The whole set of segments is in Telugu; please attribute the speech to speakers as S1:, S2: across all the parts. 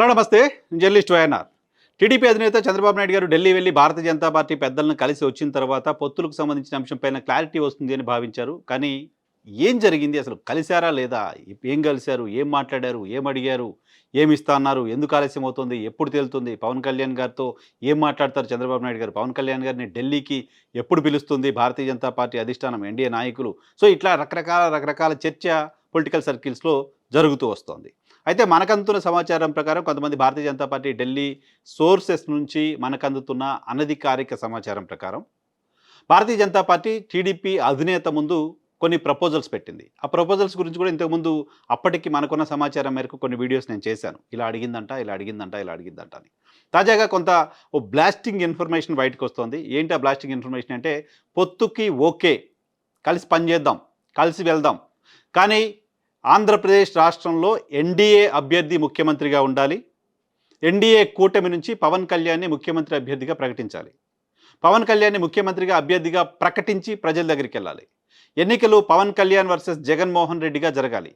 S1: హలో నమస్తే. Journalist YNR. టీడీపీ అధినేత చంద్రబాబు నాయుడు గారు ఢిల్లీ వెళ్ళి భారతీయ జనతా పార్టీ పెద్దలను కలిసి వచ్చిన తర్వాత పొత్తులకు సంబంధించిన అంశంపైన క్లారిటీ వస్తుంది అని భావించారు. కానీ ఏం జరిగింది? అసలు కలిశారా లేదా? ఏం కలిశారు? ఏం మాట్లాడారు? ఏం అడిగారు? ఏమి ఇస్తా అన్నారు? ఎందుకు ఆలస్యం అవుతుంది? ఎప్పుడు తేలుతుంది? పవన్ కళ్యాణ్ గారితో ఏం మాట్లాడతారు చంద్రబాబు నాయుడు గారు? పవన్ కళ్యాణ్ గారిని ఢిల్లీకి ఎప్పుడు పిలుస్తుంది భారతీయ జనతా పార్టీ అధిష్టానం ఎన్డీఏ నాయకులు? సో ఇట్లా రకరకాల రకరకాల చర్చ పొలిటికల్ సర్కిల్స్లో జరుగుతూ వస్తోంది. అయితే మనకందుతున్న సమాచారం ప్రకారం కొంతమంది భారతీయ జనతా పార్టీ ఢిల్లీ సోర్సెస్ నుంచి మనకందుతున్న అనధికారిక సమాచారం ప్రకారం భారతీయ జనతా పార్టీ టీడీపీ అధినేత ముందు కొన్ని ప్రపోజల్స్ పెట్టింది. ఆ ప్రపోజల్స్ గురించి కూడా ఇంతకుముందు అప్పటికి మనకున్న సమాచారం మేరకు కొన్ని వీడియోస్ నేను చేశాను. ఇలా అడిగిందంట ఇలా అడిగిందంట ఇలా అడిగిందంట అని. తాజాగా కొంత ఓ బ్లాస్టింగ్ ఇన్ఫర్మేషన్ బయటకు వస్తుంది. ఏంటి ఆ బ్లాస్టింగ్ ఇన్ఫర్మేషన్ అంటే పొత్తుకి ఓకే కలిసి పనిచేద్దాం కలిసి వెళ్దాం. కానీ ఆంధ్రప్రదేశ్ రాష్ట్రంలో ఎన్డీఏ అభ్యర్థి ముఖ్యమంత్రిగా ఉండాలి. ఎన్డీఏ కూటమి నుంచి పవన్ కళ్యాణ్ని ముఖ్యమంత్రి అభ్యర్థిగా ప్రకటించాలి. పవన్ కళ్యాణ్ని ముఖ్యమంత్రిగా అభ్యర్థిగా ప్రకటించి ప్రజల దగ్గరికి వెళ్ళాలి. ఎన్నికలు పవన్ కళ్యాణ్ వర్సెస్ జగన్మోహన్ రెడ్డిగా జరగాలి.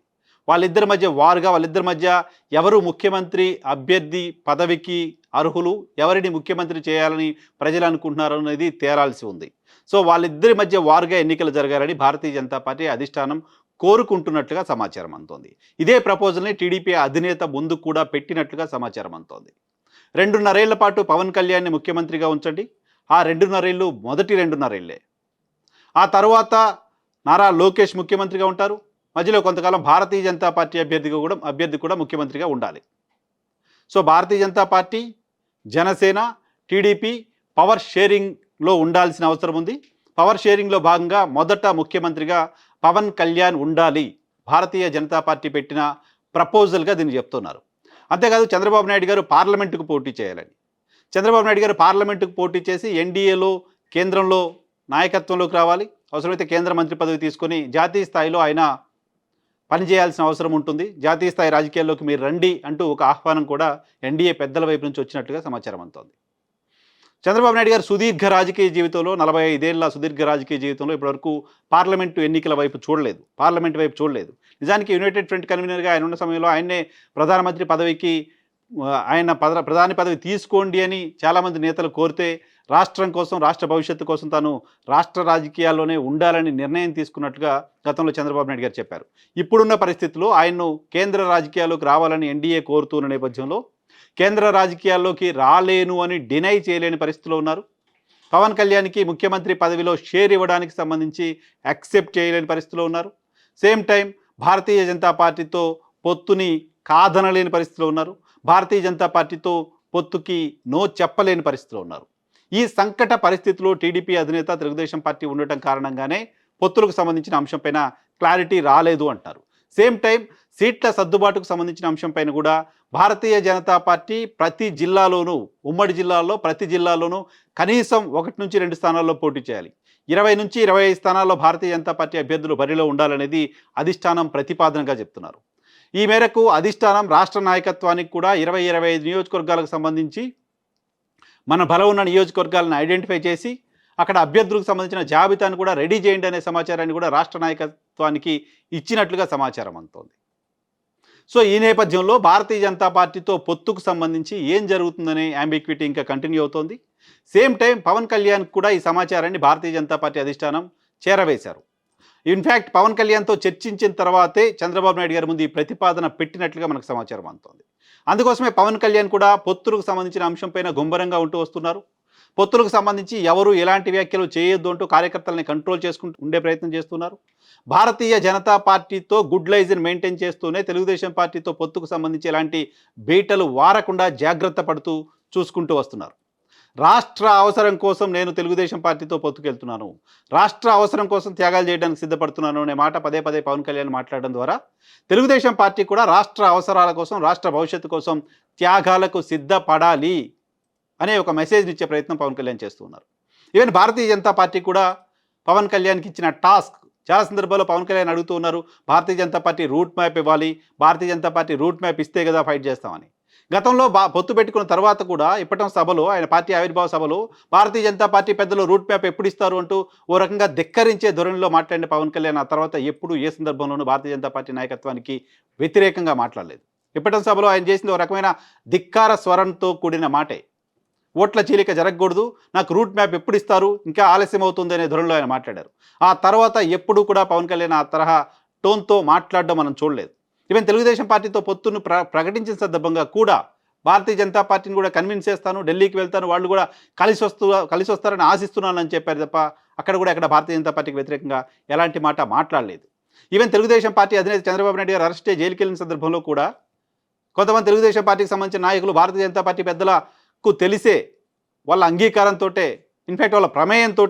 S1: వాళ్ళిద్దరి మధ్య వారుగా వాళ్ళిద్దరి మధ్య ఎవరు ముఖ్యమంత్రి అభ్యర్థి పదవికి అర్హులు ఎవరిని ముఖ్యమంత్రి చేయాలని ప్రజలు అనుకుంటున్నారు అనేది తేరాల్సి ఉంది. సో వాళ్ళిద్దరి మధ్య వారుగా ఎన్నికలు జరగాలని భారతీయ జనతా పార్టీ అధిష్టానం కోరుకుంటున్నట్లుగా సమాచారం అంతోంది ఇదే ప్రపోజల్ని టీడీపీ అధినేత ముందు కూడా పెట్టినట్లుగా సమాచారం అంతోంది రెండున్నరేళ్ళ పాటు పవన్ కళ్యాణ్ని ముఖ్యమంత్రిగా ఉంచండి. ఆ రెండున్నరేళ్ళు మొదటి రెండున్నరేళ్ళే. ఆ తర్వాత నారా లోకేష్ ముఖ్యమంత్రిగా ఉంటారు. మధ్యలో కొంతకాలం భారతీయ జనతా పార్టీ అభ్యర్థిగా కూడా అభ్యర్థి కూడా ముఖ్యమంత్రిగా ఉండాలి. So Bharatiya Janata Party Janasena TDP power షేరింగ్లో ఉండాల్సిన అవసరం ఉంది. పవర్ షేరింగ్లో భాగంగా మొదట ముఖ్యమంత్రిగా పవన్ కళ్యాణ్ ఉండాలి. భారతీయ జనతా పార్టీ పెట్టిన ప్రపోజల్గా దీన్ని చెప్తున్నారు. అంతేకాదు చంద్రబాబు నాయుడు గారు పార్లమెంటుకు పోటీ చేయాలని. చంద్రబాబు నాయుడు గారు పార్లమెంటుకు పోటీ చేసి ఎన్డీఏలో కేంద్రంలో నాయకత్వంలోకి రావాలి. అవసరమైతే కేంద్ర మంత్రి పదవి తీసుకొని జాతీయ స్థాయిలో ఆయన పనిచేయాల్సిన అవసరం ఉంటుంది. జాతీయ స్థాయి రాజకీయాల్లోకి మీరు రండి అంటూ ఒక ఆహ్వానం కూడా ఎన్డీఏ పెద్దల వైపు నుంచి వచ్చినట్లుగా సమాచారం అందుతోంది. చంద్రబాబు నాయుడు గారు సుదీర్ఘ రాజకీయ జీవితంలో నలభై ఐదేళ్ళ సుదీర్ఘ రాజకీయ జీవితంలో ఇప్పటివరకు పార్లమెంటు ఎన్నికల వైపు చూడలేదు. పార్లమెంట్ వైపు చూడలేదు. నిజానికి యునైటెడ్ ఫ్రంట్ కన్వీనర్గా ఆయన ఉన్న సమయంలో ఆయన్నే ప్రధానమంత్రి పదవికి ఆయన పద ప్రధాని పదవి తీసుకోండి అని చాలామంది నేతలు కోరితే రాష్ట్రం కోసం రాష్ట్ర భవిష్యత్తు కోసం తాను రాష్ట్ర రాజకీయాల్లోనే ఉండాలని నిర్ణయం తీసుకున్నట్టుగా గతంలో చంద్రబాబు నాయుడు గారు చెప్పారు. ఇప్పుడున్న పరిస్థితుల్లో ఆయన్ను కేంద్ర రాజకీయాల్లోకి రావాలని ఎన్డీఏ కోరుతున్న నేపథ్యంలో కేంద్ర రాజకీయాల్లోకి రాలేను అని డినై చేయలేని పరిస్థితిలో ఉన్నారు. పవన్ కళ్యాణ్కి ముఖ్యమంత్రి పదవిలో షేర్ ఇవ్వడానికి సంబంధించి యాక్సెప్ట్ చేయలేని పరిస్థితిలో ఉన్నారు. సేమ్ టైం భారతీయ జనతా పార్టీతో పొత్తుని కాదనలేని పరిస్థితిలో ఉన్నారు. భారతీయ జనతా పార్టీతో పొత్తుకి నో చెప్పలేని పరిస్థితిలో ఉన్నారు. ఈ సంకట పరిస్థితిలో టీడీపీ అధినేత తెలుగుదేశం పార్టీ ఉండటం కారణంగానే పొత్తులకు సంబంధించిన అంశంపైన క్లారిటీ రాలేదు అంటారు. సేమ్ టైం సీట్ల సర్దుబాటుకు సంబంధించిన అంశంపైన కూడా భారతీయ జనతా పార్టీ ప్రతి జిల్లాలోనూ ఉమ్మడి జిల్లాల్లో ప్రతి జిల్లాలోనూ కనీసం ఒకటి నుంచి రెండు స్థానాల్లో పోటీ చేయాలి. ఇరవై నుంచి ఇరవై ఐదు స్థానాల్లో భారతీయ జనతా పార్టీ అభ్యర్థులు బరిలో ఉండాలనేది అధిష్టానం ప్రతిపాదనగా చెప్తున్నారు. ఈ మేరకు అధిష్టానం రాష్ట్ర నాయకత్వానికి కూడా ఇరవై ఇరవై ఐదు నియోజకవర్గాలకు సంబంధించి మన బలం ఉన్న నియోజకవర్గాలను ఐడెంటిఫై చేసి అక్కడ అభ్యర్థులకు సంబంధించిన జాబితాను కూడా రెడీ చేయండి అనే సమాచారాన్ని కూడా రాష్ట్ర ప్రభుత్వానికి ఇచ్చినట్లుగా సమాచారం అందుతోంది. సో ఈ నేపథ్యంలో భారతీయ జనతా పార్టీతో పొత్తుకు సంబంధించి ఏం జరుగుతుందనే అంబిక్విటీ ఇంకా కంటిన్యూ అవుతోంది. సేమ్ టైం పవన్ కళ్యాణ్ కూడా ఈ సమాచారాన్ని భారతీయ జనతా పార్టీ అధిష్టానం చేరవేశారు. ఇన్ఫ్యాక్ట్ పవన్ కళ్యాణ్తో చర్చించిన తర్వాతే చంద్రబాబు నాయుడు గారి ముందు ఈ ప్రతిపాదన పెట్టినట్లుగా మనకు సమాచారం అందుతోంది. అందుకోసమే పవన్ కళ్యాణ్ కూడా పొత్తులకు సంబంధించిన అంశంపైన గుంభరంగా ఉంటూ వస్తున్నారు. పొత్తులకు సంబంధించి ఎవరు ఎలాంటి వ్యాఖ్యలు చేయొద్దు అంటూ కార్యకర్తలని కంట్రోల్ చేసుకుంటూ ఉండే ప్రయత్నం చేస్తున్నారు. భారతీయ జనతా పార్టీతో గుడ్ లైజ్ని మెయింటైన్ చేస్తూనే తెలుగుదేశం పార్టీతో పొత్తుకు సంబంధించి ఎలాంటి బీటలు వారకుండా జాగ్రత్త పడుతూ చూసుకుంటూ వస్తున్నారు. రాష్ట్ర అవసరం కోసం నేను తెలుగుదేశం పార్టీతో పొత్తుకెళ్తున్నాను. రాష్ట్ర అవసరం కోసం త్యాగాలు చేయడానికి సిద్ధపడుతున్నాను అనే మాట పదే పదే పవన్ కళ్యాణ్ మాట్లాడడం ద్వారా తెలుగుదేశం పార్టీ కూడా రాష్ట్ర అవసరాల కోసం రాష్ట్ర భవిష్యత్తు కోసం త్యాగాలకు సిద్ధపడాలి. అనే ఒక మెసేజ్ ఇచ్చే ప్రయత్నం పవన్ కళ్యాణ్ చేస్తున్నారు ఈవెన్ భారతీయ జనతా పార్టీ కూడా పవన్ కళ్యాణ్కి ఇచ్చిన టాస్క్ చాలా సందర్భాల్లో పవన్ కళ్యాణ్ అడుగుతూ ఉన్నారు Bharatiya Janata Party route map ఇవ్వాలి Bharatiya Janata Party route map ఇస్తే కదా ఫైట్ చేస్తామని. గతంలో బా పొత్తు పెట్టుకున్న తర్వాత కూడా ఇప్పటం సభలో ఆయన పార్టీ ఆవిర్భావ సభలో భారతీయ జనతా పార్టీ పెద్దలు రూట్ మ్యాప్ ఎప్పుడు ఇస్తారు? అంటూ ఓ రకంగా ధిక్కరించే ధోరణిలో మాట్లాడిన పవన్ కళ్యాణ్ ఆ తర్వాత ఎప్పుడు ఏ సందర్భంలోనూ భారతీయ జనతా పార్టీ నాయకత్వానికి వ్యతిరేకంగా మాట్లాడలేదు. ఇప్పటి సభలో ఆయన చేసింది ఒక రకమైన ధిక్కార స్వరంతో కూడిన మాటే. ఓట్ల చీలిక జరగకూడదు. నాకు రూట్ మ్యాప్ ఎప్పుడు ఇస్తారు? ఇంకా ఆలస్యం అవుతుంది అనే ధోరణిలో ఆయన మాట్లాడారు. ఆ తర్వాత ఎప్పుడూ కూడా పవన్ కళ్యాణ్ ఆ తరహా టోన్తో మాట్లాడడం మనం చూడలేదు. ఈవెన్ తెలుగుదేశం పార్టీతో పొత్తును ప్ర ప్రకటించిన సందర్భంగా కూడా భారతీయ జనతా పార్టీని కూడా కన్విన్స్ చేస్తాను ఢిల్లీకి వెళ్తాను వాళ్ళు కూడా కలిసి వస్తూ కలిసి వస్తారని ఆశిస్తున్నానని చెప్పారు తప్ప అక్కడ కూడా ఎక్కడ భారతీయ జనతా పార్టీకి వ్యతిరేకంగా ఎలాంటి మాట మాట్లాడలేదు. ఈవెన్ తెలుగుదేశం పార్టీ అధినేత చంద్రబాబు నాయుడు గారు అరెస్ట్ జైలుకి వెళ్ళిన సందర్భంలో కూడా కొంతమంది తెలుగుదేశం పార్టీకి సంబంధించిన నాయకులు భారతీయ జనతా పార్టీ పెద్దల కు తెలిసే వాళ్ళ అంగీకారంతో ఇన్ఫ్యాక్ట్ వాళ్ళ ప్రమేయంతో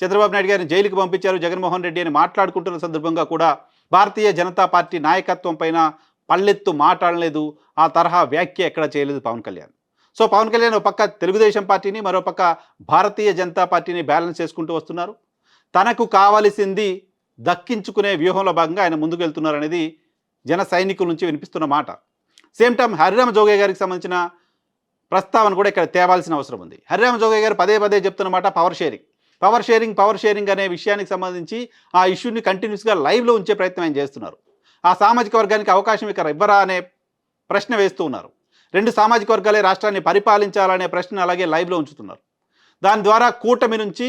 S1: చంద్రబాబు నాయుడు గారిని జైలుకి పంపించారు జగన్మోహన్ రెడ్డి అని మాట్లాడుకుంటున్న సందర్భంగా కూడా భారతీయ జనతా పార్టీ నాయకత్వం పైన పళ్ళెత్తు మాట్లాడలేదు ఆ తరహా వ్యాఖ్య ఎక్కడ చేయలేదు పవన్ కళ్యాణ్. సో పవన్ కళ్యాణ్ ఒక పక్క తెలుగుదేశం పార్టీని మరో పక్క భారతీయ జనతా పార్టీని బ్యాలెన్స్ చేసుకుంటూ వస్తున్నారు. తనకు కావలసింది దక్కించుకునే వ్యూహంలో భాగంగా ఆయన ముందుకు వెళ్తున్నారు అనేది జన సైనికుల నుంచి వినిపిస్తున్న మాట. సేమ్ టైం హరిరామ జోగే గారికి సంబంధించిన ప్రస్తావన కూడా ఇక్కడ తేవాల్సిన అవసరం ఉంది. హరిరామ జోగయ్య గారు పదే పదే చెప్తున్నమాట power sharing power sharing power sharing అనే విషయానికి సంబంధించి ఆ ఇష్యూని కంటిన్యూస్గా లైవ్లో ఉంచే ప్రయత్నం ఆయన చేస్తున్నారు. ఆ సామాజిక వర్గానికి అవకాశం ఇక్కడ ఇవ్వరా అనే ప్రశ్న వేస్తూ ఉన్నారు. రెండు సామాజిక వర్గాలే రాష్ట్రాన్ని పరిపాలించాలనే ప్రశ్న అలాగే లైవ్లో ఉంచుతున్నారు. దాని ద్వారా కూటమి నుంచి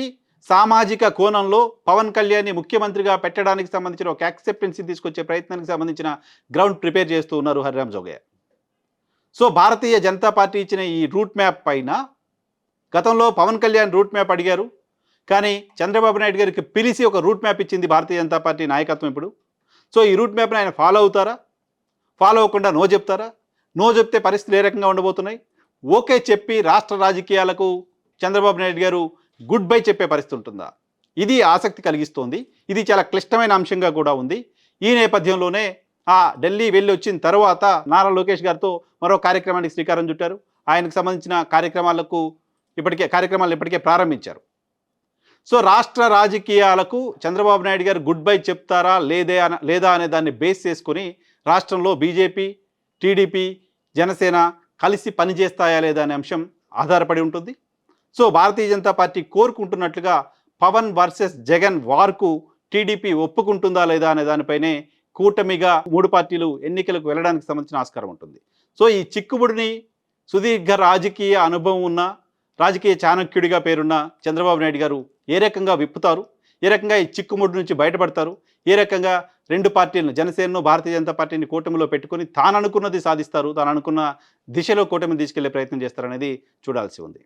S1: సామాజిక కోణంలో పవన్ కళ్యాణ్ని ముఖ్యమంత్రిగా పెట్టడానికి సంబంధించిన ఒక యాక్సెప్టెన్సీ తీసుకొచ్చే ప్రయత్నానికి సంబంధించిన గ్రౌండ్ ప్రిపేర్ చేస్తూ ఉన్నారు హరిరామ్ జోగయ్య. సో భారతీయ జనతా పార్టీ ఇచ్చిన ఈ రూట్ మ్యాప్ పైన గతంలో పవన్ కళ్యాణ్ రూట్ మ్యాప్ అడిగారు. కానీ చంద్రబాబు నాయుడు గారికి పిలిచి ఒక రూట్ మ్యాప్ ఇచ్చింది భారతీయ జనతా పార్టీ నాయకత్వం ఇప్పుడు. సో ఈ రూట్ మ్యాప్ని ఆయన ఫాలో అవుతారా? ఫాలో అవ్వకుండా నో చెప్తారా? నో చెప్తే పరిస్థితులు ఏ రకంగా ఉండబోతున్నాయి? ఓకే చెప్పి రాష్ట్ర రాజకీయాలకు చంద్రబాబు నాయుడు గారు గుడ్ బై చెప్పే పరిస్థితి ఉంటుందా? ఇది ఆసక్తి కలిగిస్తోంది. ఇది చాలా క్లిష్టమైన అంశంగా కూడా ఉంది. ఈ నేపథ్యంలోనే ఢిల్లీ వెళ్ళి వచ్చిన తర్వాత నారా లోకేష్ గారితో మరో కార్యక్రమానికి శ్రీకారం చుట్టారు. ఆయనకు సంబంధించిన కార్యక్రమాలకు ఇప్పటికే కార్యక్రమాలు ఇప్పటికే ప్రారంభించారు. సో రాష్ట్ర రాజకీయాలకు చంద్రబాబు నాయుడు గారు గుడ్ బై చెప్తారా లేదే అన లేదా అనే దాన్ని బేస్ చేసుకుని రాష్ట్రంలో బీజేపీ టీడీపీ జనసేన కలిసి పనిచేస్తాయా లేదా అనే అంశం ఆధారపడి ఉంటుంది. సో భారతీయ జనతా పార్టీ కోరుకుంటున్నట్లుగా పవన్ వర్సెస్ జగన్ వార్కు టీడీపీ ఒప్పుకుంటుందా లేదా అనే దానిపైనే కూటమిగా మూడు పార్టీలు ఎన్నికలకు వెళ్ళడానికి సంబంధించిన ఆస్కారం ఉంటుంది. సో ఈ చిక్కుబుడిని సుదీర్ఘ రాజకీయ అనుభవం ఉన్న రాజకీయ చాణక్యుడిగా పేరున్న చంద్రబాబు నాయుడు గారు ఏ రకంగా విప్పుతారు? ఏ రకంగా ఈ చిక్కుముడి నుంచి బయటపడతారు? ఏ రకంగా రెండు పార్టీలను జనసేనను భారతీయ జనతా పార్టీని కూటమిలో పెట్టుకొని తాను అనుకున్నది సాధిస్తారు తాను అనుకున్న దిశలో కూటమిని తీసుకెళ్ళే ప్రయత్నం చేస్తారనేది చూడాల్సి ఉంది.